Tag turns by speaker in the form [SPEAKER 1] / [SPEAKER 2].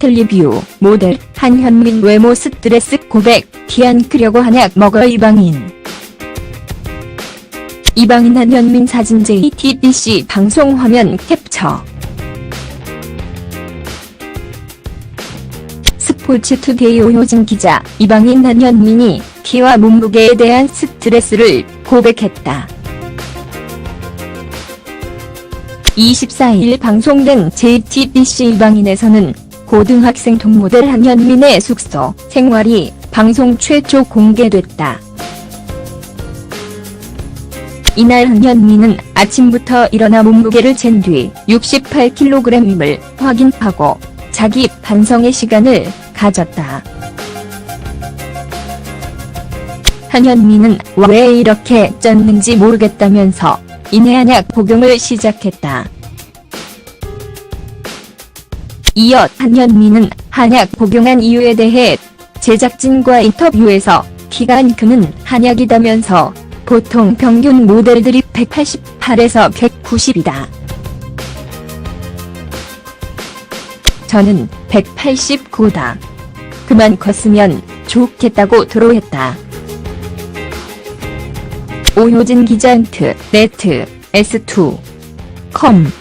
[SPEAKER 1] 텔리뷰 모델 한현민 외모 스트레스 고백 티안 크려고 한약 먹어 이방인 이방인 한현민 사진 JTBC 방송 화면 캡처 스포츠투데이 오효진 기자 이방인 한현민이 키와 몸무게에 대한 스트레스를 고백했다. 24일 방송된 JTBC 이방인에서는 고등학생 동모델 한현민의 숙소 생활이 방송 최초 공개됐다. 이날 한현민은 아침부터 일어나 몸무게를 잰 뒤 68kg임을 확인하고 자기 반성의 시간을 가졌다. 한현민은 왜 이렇게 쪘는지 모르겠다면서 이내 한약 복용을 시작했다. 이어 한현민은 한약 복용한 이유에 대해 제작진과 인터뷰에서 안 크는 한약이다면서 보통 평균 모델들이 188에서 190이다. 저는 189다. 그만 컸으면 좋겠다고 토로했다. 오효진 기자 트 네트 S2 컴